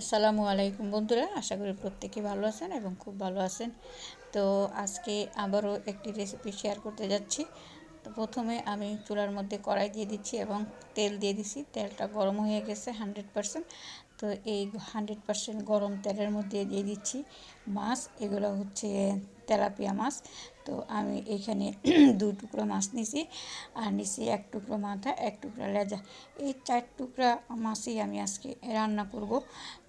আসসালামু আলাইকুম বন্ধুরা, আশা করি প্রত্যেকে ভালো আছেন এবং খুব ভালো আছেন। তো আজকে আবারও একটি রেসিপি শেয়ার করতে যাচ্ছি। তো প্রথমে আমি চুলার মধ্যে কড়াই দিয়ে দিচ্ছি এবং তেল দিয়ে দিচ্ছি তেলটা গরম হয়ে গেছে হান্ড্রেড পারসেন্ট। তো এই হান্ড্রেড পারসেন্ট গরম তেলের মধ্যে দিয়ে দিচ্ছি মাছ। এগুলো হচ্ছে তেলাপিয়া মাছ। তো আমি এখানে দু টুকরো মাছ নিছি আর নিছি এক টুকরো মাথা, এক টুকরা লেজা। এই চার টুকরা মাছই আমি আজকে রান্না করব।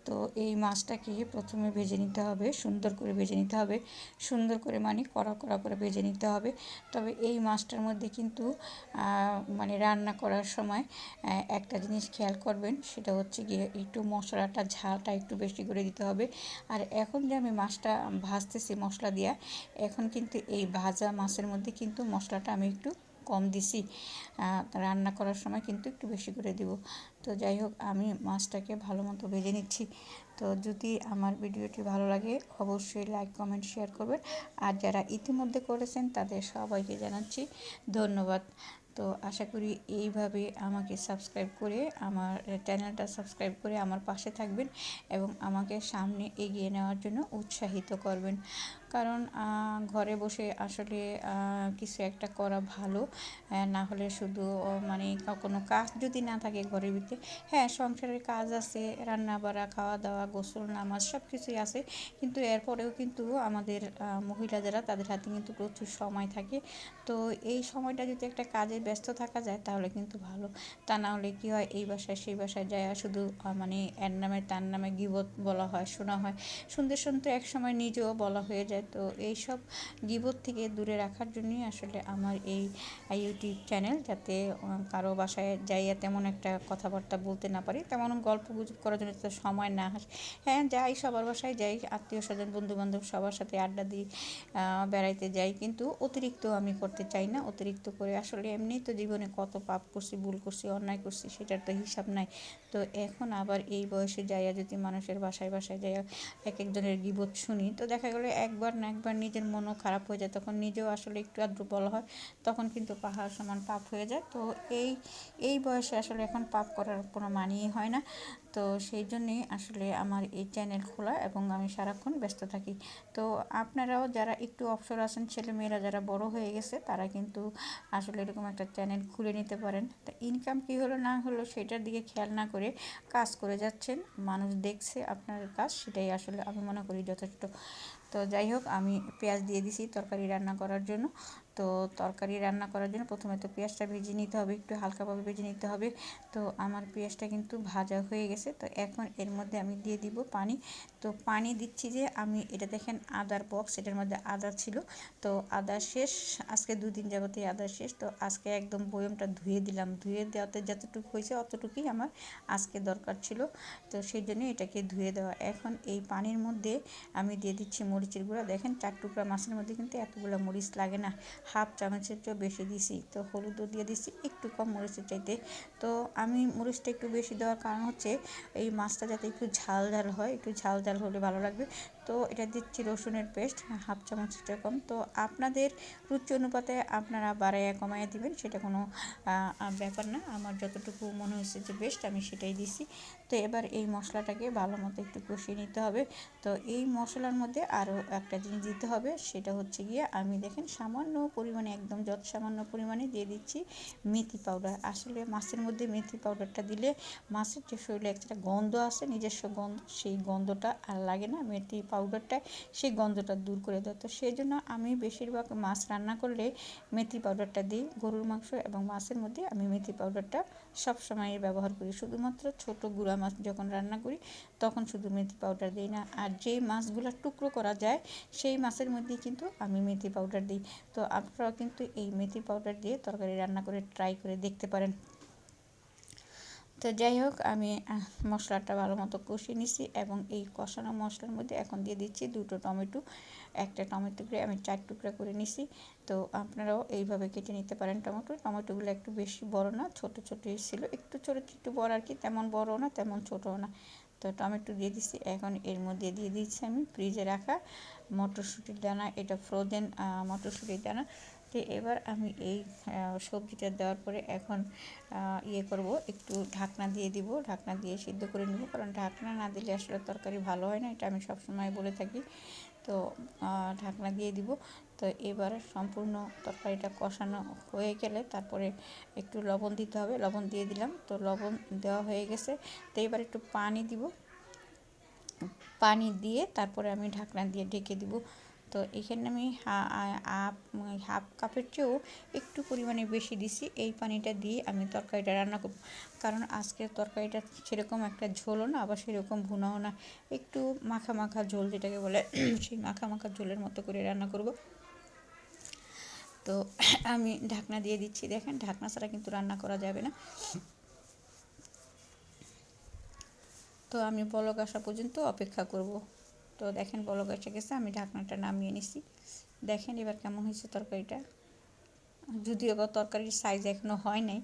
তো এই মাছটাকে প্রথমে ভেজে নিতে হবে, সুন্দর করে ভেজে নিতে হবে। সুন্দর করে মানে কড়া কড়া করে ভেজে নিতে হবে। তবে এই মাছটার মধ্যে কিন্তু মানে রান্না করার সময় একটা জিনিস খেয়াল করবেন, সেটা হচ্ছে গিয়ে একটু মশলাটা ঝালটা একটু বেশি করে দিতে হবে। আর এখন যে আমি মাছটা ভাজতেছি মশলা দিয়া এখন কিন্তু এই ভাজা মাছের মধ্যে কিন্তু মশলাটা আমি একটু কম দিছি। রান্না করার সময় কিন্তু একটু বেশি করে দিব। তো যাই হোক, আমি মাছটাকে ভালো মতো ভেজে নিচ্ছি। তো যদি আমার ভিডিওটি ভালো লাগে, অবশ্যই লাইক, কমেন্ট, শেয়ার করবেন। আর যারা ইতিমধ্যে করেছেন, তাদের সবাইকে জানাচ্ছি ধন্যবাদ। তো আশা করি এইভাবে আমাকে সাবস্ক্রাইব করে আমার চ্যানেলটা সাবস্ক্রাইব করে আমার পাশে থাকবেন এবং আমাকে সামনে এগিয়ে নেওয়ার জন্য উৎসাহিত করবেন। কারণ ঘরে বসে আসলে কিছু একটা করা ভালো না হলে শুধু মানে কোনো কাজ যদি না থাকে ঘরের ভিতরে হ্যাঁ সংসারের কাজ আছে রান্না বাড়া খাওয়া দাওয়া গোসল, নামাজ সব কিছুই আছে, কিন্তু এরপরেও কিন্তু আমাদের মহিলা যারা তাদের হাতে কিন্তু প্রচুর সময় থাকে। তো এই সময়টা যদি একটা কাজে ব্যস্ত থাকা যায়, তাহলে কিন্তু ভালো। তা না হলে কী হয়, এই বাসায় সেই বাসায় যায় শুধু মানে এর নামে তার নামে গিবত বলা হয়, শোনা হয়। শুনতে শুনতে এক সময় নিজেও বলা হয়ে যায়। তো এইসব গিবত থেকে দূরে রাখার জন্যই আসলে আমার এই ইউটিউব চ্যানেল যাতে কারও বাসায় যাইয়া তেমন একটা কথাবার্তা বলতে না পারি, তেমন গল্প গুজব করার জন্য তো সময় না হ্যাঁ যাই, সবার বাসায় যাই, আত্মীয় স্বজন বন্ধু বান্ধব সবার সাথে আড্ডা দিই বেড়াইতে যাই, কিন্তু অতিরিক্ত আমি করতে চাই না। অতিরিক্ত করে আসলে এমনি তো জীবনে কত পাপ করছি, ভুল করছি, অন্যায় করছি, সেটার তো হিসাব নাই। তো এখন আবার এই বয়সে যাইয়া যদি মানুষের বাসায় বাসায় যাইয়া এক একজনের গিবত শুনি, তো দেখা গেলো একবার না একবার নিজের মনও খারাপ হয়ে যায়। তখন নিজেও আসলে একটু আদ্র বলা হয়, তখন কিন্তু পাহাড় সমান পাপ হয়ে যায়। তো এই এই বয়সে আসলে এখন পাপ করার কোনো মানিয়ে হয় না। তো সেই জন্যেই আসলে আমার এই চ্যানেল খোলা এবং আমি সারাক্ষণ ব্যস্ত থাকি। তো আপনারাও যারা একটু অবসর আছেন, ছেলেমেয়েরা যারা বড় হয়ে গেছে, তারা কিন্তু আসলে এরকম একটা চ্যানেল খুলে নিতে পারেন। তা ইনকাম কী হলো, না হলো, সেটার দিকে খেয়াল না করে কাজ করে যাচ্ছেন, মানুষ দেখছে আপনার কাজ, সেটাই আসলে আমি মনে করি যথেষ্ট। তো যাই হোক, আমি পেঁয়াজ দিয়ে দিছি তরকারি রান্না করার জন্য। তো তরকারি রান্না করার জন্য প্রথমে তো পেঁয়াজটা ভেজে নিতে হবে, একটু হালকাভাবে ভেজে নিতে হবে। তো আমার পেঁয়াজটা কিন্তু ভাজা হয়ে গেছে, তো এখন এর মধ্যে আমি দিয়ে দিব পানি। তো পানি দিচ্ছি যে আমি, এটা দেখেন আদার বক্স, এটার মধ্যে আদা ছিল। তো আদা শেষ, আজকে দুদিন যাবতে আদা শেষ। তো আজকে একদম বয়মটা ধুয়ে দিলাম, ধুয়ে দেওয়াতে যতটুকু হয়েছে অতটুকুই আমার আজকে দরকার ছিল। তো সেই জন্য এটাকে ধুয়ে দেওয়া। এখন এই পানির মধ্যে আমি দিয়ে দিচ্ছি মরিচের গুঁড়া। দেখেন চার টুকরা মাছের মধ্যে কিন্তু এতগুলো মরিচ লাগে না। হাফ চামচের চেয়েও বেশি দিছি। তো হলুদও দিয়ে দিছি, একটু কম মরিচের চাইতে। তো আমি মরিচটা একটু বেশি দেওয়ার কারণ হচ্ছে, এই মাছটা যাতে একটু ঝাল ঝাল হয়, একটু ঝাল ঝাল হলে ভালো লাগবে। তো এটা দিচ্ছি রসুনের পেস্ট, হাফ চামচটা কম তো আপনাদের রুচি অনুপাতে আপনারা বাড়াইয়া কমাইয়া দিবেন, সেটা কোনো ব্যাপার না। আমার যতটুকু মনে হয়েছে যে বেস্ট আমি সেটাই দিছি। তো এবার এই মশলাটাকে ভালো মতো একটু কষিয়ে নিতে হবে। তো এই মশলার মধ্যে আরও একটা জিনিস দিতে হবে, সেটা হচ্ছে গিয়ে আমি দেখেন সামান্য পরিমাণে, একদম যত সামান্য পরিমাণে দিয়ে দিচ্ছি মেথি পাউডার আসলে মাছের মধ্যে মেথি পাউডারটা দিলে মাছের যে শরীরে একটা গন্ধ আছে নিজস্ব গন্ধ, সেই গন্ধটা আর লাগে না। মেথি পাউডারটা সেই গন্ধটা দূর করে দেয়। তো সেই জন্য আমি বেশিরভাগ মাছ রান্না করলে মেথি পাউডারটা দিই গরুর মাংস এবং মাছের মধ্যে আমি মেথি পাউডারটা সব সময় ব্যবহার করি। শুধুমাত্র ছোট গুঁড়া মাছ যখন রান্না করি তখন শুধু মেথি পাউডার দিই না। আর যেই মাছগুলো টুকরো করা যায় সেই মাছের মধ্যেই কিন্তু আমি মেথি পাউডার দিই। তো আপনারাও কিন্তু এই মেথি পাউডার দিয়ে তরকারি রান্না করে ট্রাই করে দেখতে পারেন। তো যাই হোক, আমি মশলাটা ভালো মতো কষিয়ে নিছি এবং এই কষানো মশলার মধ্যে এখন দিয়ে দিচ্ছি দুটো টমেটো, একটা টমেটোকে আমি চার টুকরা করে নিছি। তো আপনারাও এইভাবে কেটে নিতে পারেন টমেটো। টমেটোগুলো একটু বেশি বড় না, ছোট ছোট ছিল। একটু ছোটো, একটু বড় আর কি, তেমন বড় না, তেমন ছোটও না। তো টমেটো দিয়ে দিচ্ছি এখন এর মধ্যে দিয়ে দিচ্ছি আমি ফ্রিজে রাখা মটরশুঁটির দানা। এটা ফ্রোজেন মটরশুঁটির দানা। তো এবার আমি এই সবজিটা দেওয়ার পরে এখন ইয়ে করব, একটু ঢাকনা দিয়ে দিব। ঢাকনা দিয়ে সিদ্ধ করে নেব, কারণ ঢাকনা না দিলে আসলে তরকারি ভালো হয় না, এটা আমি সবসময় বলে থাকি। তো ঢাকনা দিয়ে দিব। তো এবার সম্পূর্ণ তরকারিটা কষানো হয়ে গেলে তারপরে একটু লবণ দিতে হবে। লবণ দিয়ে দিলাম, তো লবণ দেওয়া হয়ে গেছে। তো এবার একটু পানি দিব। পানি দিয়ে তারপরে আমি ঢাকনা দিয়ে ঢেকে দিব। তো এখানে আমি হাফ হাফ কাপের চেয়েও একটু পরিমাণে বেশি দিছি। এই পানিটা দিয়ে আমি তরকারিটা রান্না করব। কারণ আজকের তরকারিটা সেরকম একটা ঝোলও না, আবার সেরকম ভুনাও না। একটু মাখা মাখা ঝোল যেটাকে বলে, সেই মাখা মাখা ঝোলের মতো করে রান্না করব। তো আমি ঢাকনা দিয়ে দিচ্ছি। দেখেন, ঢাকনা ছাড়া কিন্তু রান্না করা যাবে না। তো আমি বলক আসা পর্যন্ত অপেক্ষা করব। তো দেখেন বলক এসে গেছে, আমি ঢাকনাটা নামিয়ে নিছি। দেখেন এবার কেমন হয়েছে তরকারিটা। যদিও বা তরকারির সাইজ এখনও হয় নাই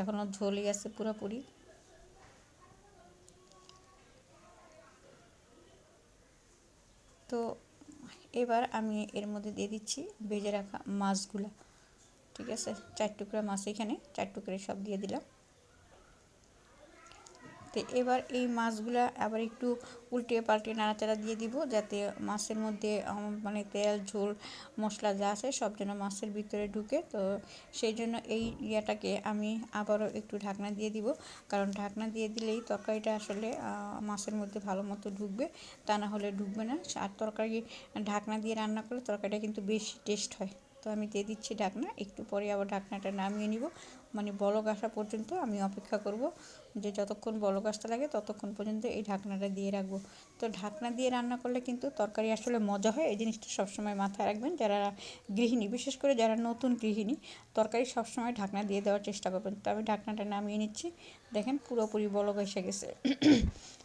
এখনও ঝোলই আছে পুরোপুরি। তো এবার আমি এর মধ্যে দিয়ে দিচ্ছি ভেজে রাখা মাছগুলো। ঠিক আছে, চার টুকরা মাছ এখানে, চার টুকরে সব দিয়ে দিলাম। তো এবার এই মাছগুলা আবার একটু উল্টে পাল্টে নাড়াচাড়া দিয়ে দিব, যাতে মাছের মধ্যে মানে তেল, ঝোল, মশলা যা আছে সব যেন মাছের ভিতরে ঢুকে। তো সেই জন্য এই ইয়াটাকে আমি আবারও একটু ঢাকনা দিয়ে দিব, কারণ ঢাকনা দিয়ে দিলেই তরকারিটা আসলে মাছের মধ্যে ভালো মতো ঢুকবে, তা না হলে ঢুকবে না। আর তরকারি, ঢাকনা দিয়ে রান্না করলে তরকারিটা কিন্তু বেশি টেস্ট হয়। তো আমি দিয়ে দিচ্ছি ঢাকনা, একটু পরে আবার ঢাকনাটা নামিয়ে নিব। মানে বলক আসা পর্যন্ত আমি অপেক্ষা করব যে যতক্ষণ বলক আসতে লাগে ততক্ষণ পর্যন্ত এই ঢাকনাটা দিয়ে রাখব। তো ঢাকনা দিয়ে রান্না করলে কিন্তু তরকারি আসলে মজা হয়। এই জিনিসটা সবসময় মাথায় রাখবেন। যারা গৃহিণী, বিশেষ করে যারা নতুন গৃহিণী, তরকারি সবসময় ঢাকনা দিয়ে দেওয়ার চেষ্টা করবেন। তো আমি ঢাকনাটা নামিয়ে নিচ্ছি। দেখেন পুরোপুরি বলক এসে গেছে।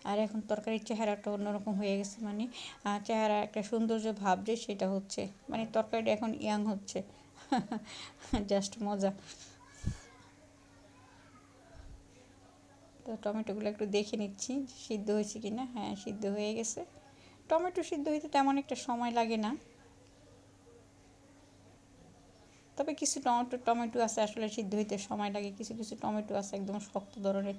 আর এখন তরকারির চেহারাটা অন্যরকম হয়ে গেছে। মানে চেহারা একটা সৌন্দর্য ভাব যে সেটা হচ্ছে। মানে তরকারিটা এখন ইয়াং হচ্ছে। জাস্ট মজা। তো টমেটোগুলো একটু দেখে নিচ্ছি সিদ্ধ হয়েছে কি না হ্যাঁ সিদ্ধ হয়ে গেছে। টমেটো সিদ্ধ হইতে তেমন একটা সময় লাগে না। তবে কিছু টমেটো টমেটো আছে আসলে সিদ্ধ হইতে সময় লাগে। কিছু কিছু টমেটো আছে একদম শক্ত ধরনের।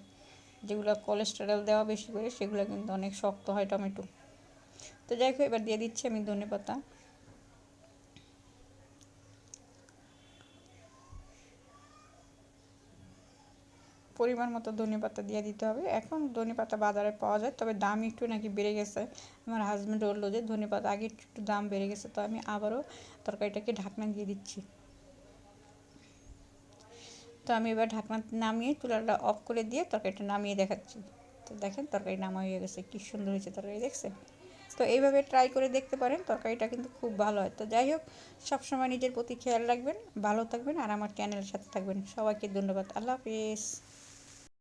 যেগুলো কোলেস্টেরল দেওয়া বেশি করে, সেগুলো কিন্তু অনেক শক্ত হয় টমেটো। তো যাই হোক, এবার দিয়ে দিচ্ছি আমি ধনে পাতা পরিমাণ মতো ধনে পাতা দিয়ে দিতে হবে। এখন ধনে পাতা বাজারে পাওয়া যায়, তবে দাম একটু নাকি বেড়ে গেছে। আমার হাজব্যান্ড বলল যে, ধনে পাতা আগে একটু দাম বেড়ে গেছে, তো আমি আবারও তরকারিটাকে ঢাকনা দিয়ে দিচ্ছি। তো আমি এবার ঢাকনা নামিয়ে চুলাটা অফ করে দিয়ে তরকারিটা নামিয়ে দেখাচ্ছি। তো দেখেন তরকারি নামা হয়ে গেছে, কী সুন্দর হয়েছে তরকারি, দেখছেন? তো এইভাবে ট্রাই করে দেখতে পারেন, তরকারিটা কিন্তু খুব ভালো হয়। তো যাই হোক, সবসময় নিজের প্রতি খেয়াল রাখবেন, ভালো থাকবেন, আর আমার চ্যানেলের সাথে থাকবেন। সবাইকে ধন্যবাদ, আল্লাহ হাফিজ।